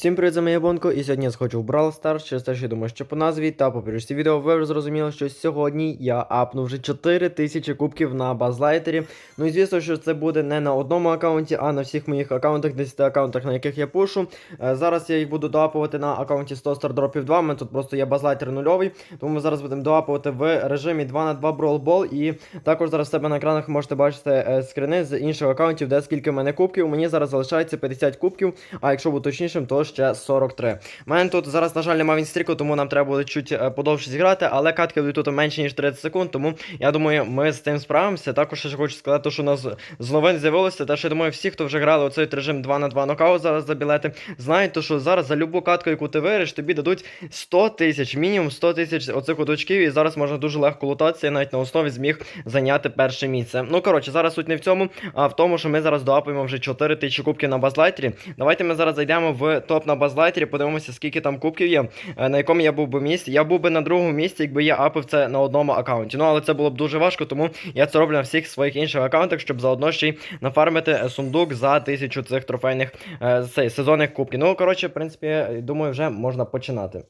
Всім привіт, за моє Бонко, і сьогодні я схочу в Brawl Stars, через те, що я думаю, що по назві та по першій відео ви вже зрозуміли, що сьогодні я апну вже 4000 кубків на базлайтері. Ну і звісно, що це буде не на одному аккаунті, а на всіх моїх аккаунтах, 10 аккаунтах, на яких я пушу. Е, Зараз я їх буду доапувати на аккаунті 100 стардропів 2. У мене тут просто є базлайтер нульовий, тому ми зараз будемо доапувати в режимі 2 на 2 Brawl Ball. І також зараз в себе на екранах можете бачити е, скрини з інших аккаунтів, де скільки в мене кубків. Мені зараз залишається 50 кубків, а якщо бути точнішим, то ще 43. У мене тут зараз, на жаль, немає вінстріку, тому нам треба буде чуть е, подовше зіграти, але катки йдуть тут менше, ніж 30 секунд, тому я думаю, ми з цим справимося. Також ще хочу сказати, що у нас з новин з'явилося, те, що я думаю, всі, хто вже грали у цей режим 2 на 2 нокаут зараз за білети, знають, то, що зараз за любу катку, яку ти вириш, тобі дадуть 100 тисяч, мінімум 100 тисяч оцих от очків, і зараз можна дуже легко лутатися, я навіть на основі зміг зайняти перше місце. Ну, коротше, зараз суть не в цьому, а в тому, що ми зараз доапаємо вже 4 тисячі кубків на базлайтері. Давайте ми зараз зайдемо в топ на базлайтері, подивимося, скільки там кубків є, е, на якому я був би місці. Я був би на другому місці, якби я апив це на одному аккаунті. Ну, але це було б дуже важко, тому я це роблю на всіх своїх інших аккаунтах, щоб заодно ще й нафармити е, сундук за тисячу цих трофейних е, сезонних кубків. Ну, коротше, в принципі, думаю, вже можна починати.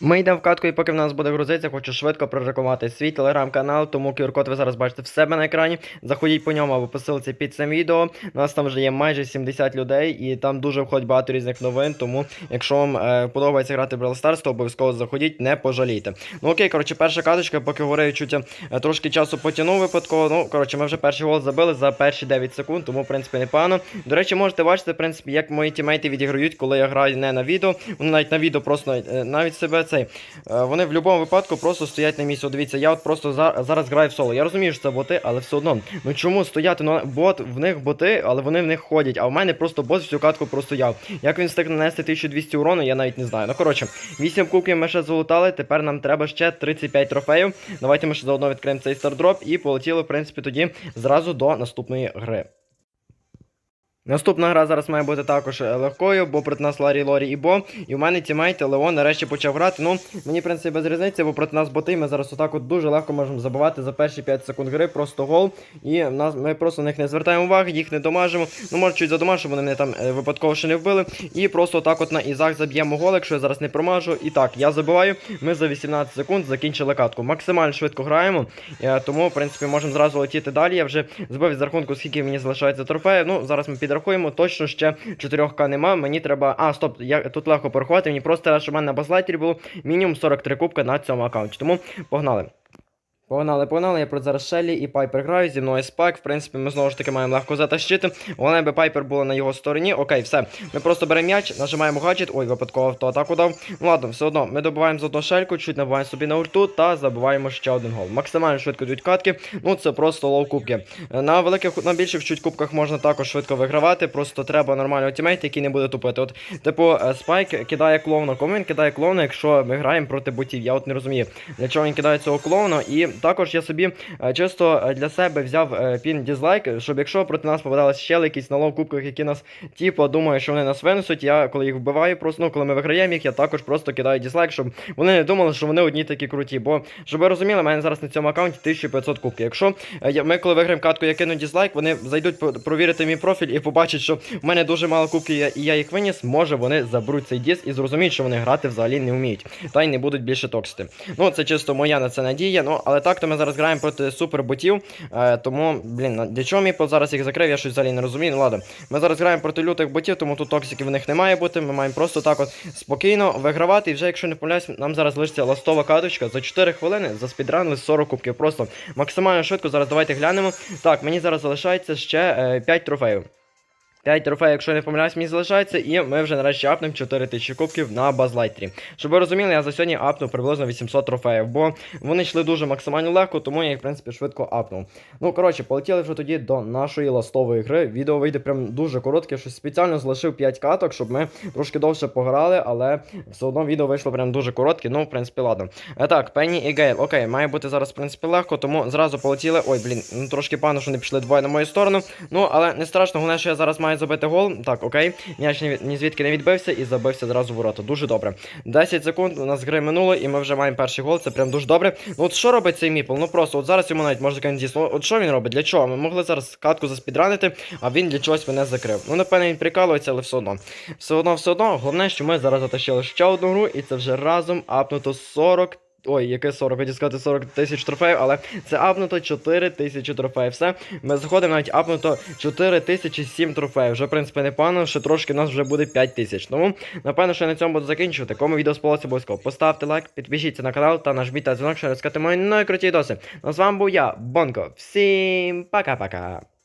Ми йдемо в катку, і поки в нас буде грузитися, хочу швидко прорекламувати свій телеграм-канал, тому QR-код ви зараз бачите в себе на екрані. Заходіть по ньому або по ссылці під цим відео. У нас там вже є майже 70 людей, і там дуже входить багато різних новин. Тому, якщо вам е, подобається грати в Brawl Stars, то обов'язково заходіть, не пожалійте. Ну окей, коротше, перша каточка, поки говорив, чуть е, трошки часу потягнув випадково. Ну, коротше, ми вже перший гол забили за перші 9 секунд, тому, в принципі, непогано. До речі, можете бачити, в принципі, як мої тімейти відіграють, коли я граю не на відео. Вони навіть на відео просто е, навіть себе цей. Е, Вони в будь-якому випадку просто стоять на місці. От Дивіться, я от просто за, зараз граю в соло. Я розумію, що це боти, але все одно. Ну чому стояти? Ну бот в них боти, але вони в них ходять. А в мене просто бот всю катку простояв. Як він встиг нанести 1200 урону, я навіть не знаю. Ну коротше, 8 кубків ми ще залутали. Тепер нам треба ще 35 трофеїв. Давайте ми ще заодно відкриємо цей стардроп і полетіли, в принципі, тоді зразу до наступної гри. Наступна гра зараз має бути також е, легкою, бо проти нас Ларі, Лорі і Бо. І в мене тімейт Леон нарешті почав грати. Ну, мені, в принципі, без різниці, бо проти нас боти. Ми зараз отак от дуже легко можемо забивати за перші 5 секунд гри, просто гол. І нас, ми просто на них не звертаємо уваги, їх не домажимо. Ну, може, чуть задомажу, щоб вони мене там е, випадково ще не вбили. І просто отак от на ізах заб'ємо гол, якщо я зараз не промажу. І так, я забиваю. Ми за 18 секунд закінчили катку. Максимально швидко граємо. е, Тому, в принципі, можемо зразу летіти далі. Я вже збив з рахунку, скільки мені залишається трофеїв. Ну, зараз ми підрахуємо. Точно ще 4К нема. Мені треба. А, стоп, я тут легко порахувати. Мені просто треба, щоб в мене на базлайтері було мінімум 43 кубка на цьому аккаунті. Тому погнали. Погнали, погнали, я про зараз Шеллі і Пайпер граю, зі мною спак. В принципі, ми знову ж таки маємо легко затащити. Головне, би Пайпер була на його стороні. Окей, все. Ми просто беремо м'яч, нажимаємо гаджет. Ой, випадково автоатаку дав. Ну ладно, все одно, ми добуваємо з одну шельку, чуть набуваємо собі на ульту та забуваємо ще один гол. Максимально швидко йдуть катки. Ну це просто лоу кубки. На великих, на більших чуть кубках можна також швидко вигравати. Просто треба нормального тімейта, який не буде тупити. От, типу, е, Спайк кидає клоуна. Кому він кидає клоуна, якщо ми граємо проти ботів? Я от не розумію, для чого він кидає цього клоуна. І також я собі е, чисто е, для себе взяв е, пін дізлайк, щоб якщо проти нас попадались ще якісь на лоу кубках, які нас типу думаю, що вони нас винесуть. Я коли їх вбиваю, просто ну коли ми виграємо їх, я також просто кидаю дізлайк, щоб вони не думали, що вони одні такі круті. Бо щоб ви розуміли, в мене зараз на цьому аккаунті 1500 кубків. Якщо ми коли виграємо катку, я кину дізлайк, вони зайдуть провірити мій профіль і побачать, що в мене дуже мало кубків, і я їх виніс. Може вони заберуть цей діз і зрозуміють, що вони грати взагалі не вміють. Та й не будуть більше токсити. Ну, це чисто моя на це надія. Ну, але так то ми зараз граємо проти суперботів. Е, тому, блін, для чого мій пол зараз їх закрив, я щось взагалі не розумію. Ну ладно. Ми зараз граємо проти лютих ботів, тому тут токсиків в них не має бути. Ми маємо просто так от спокійно вигравати. І вже, якщо не помиляюсь, нам зараз лишиться ластова каточка. За 4 хвилини заспідранили 40 кубків. Просто максимально швидко. Зараз давайте глянемо. Так, мені зараз залишається ще е, 5 трофеїв. 5 трофеїв, якщо я не помиляюсь, мені залишається, і ми вже нарешті апнемо 4000 кубків на базлайтері. Щоб ви розуміли, я за сьогодні апнув приблизно 800 трофеїв, бо вони йшли дуже максимально легко, тому я їх, в принципі, швидко апнув. Ну, коротше, полетіли вже тоді до нашої ластової гри. Відео вийде прям дуже коротке, що спеціально залишив 5 каток, щоб ми трошки довше пограли, але все одно відео вийшло прям дуже коротке, ну, в принципі, ладно. А так, Пенні і Гейл. Окей, має бути зараз, в принципі, легко, тому зразу полетіли. Ой, блін, ну трошки погано, що не пішли двоє на мою сторону. Ну, але не страшно, головне, що я зараз маю має забити гол. Так, окей. М'яч ні, звідки не відбився і забився зразу ворота. Дуже добре. 10 секунд у нас гри минуло, і ми вже маємо перший гол. Це прям дуже добре. Ну от що робить цей міпл? Ну просто от зараз йому навіть можна сказати, дійсно. От що він робить? Для чого? Ми могли зараз катку заспідранити, а він для чогось мене закрив. Ну, напевно, він прикалується, але все одно. Все одно, все одно. Головне, що ми зараз затащили ще одну гру, і це вже разом апнуто 40. Ой, яке 40, хотів сказати 40 тисяч трофеїв, але це апнуто 4 тисячі трофеїв. Все, ми заходимо навіть апнуто 4 тисячі 7 трофеїв. Вже, в принципі, непогано, ще трошки нас вже буде 5 тисяч. Тому, напевно, що я на цьому буду закінчувати. Кому відео сподобалося, обов'язково поставте лайк, підпишіться на канал та нажміть на дзвінок, щоб розказати мої найкруті доси. Ну, з вами був я, Бонко. Всім пока-пока.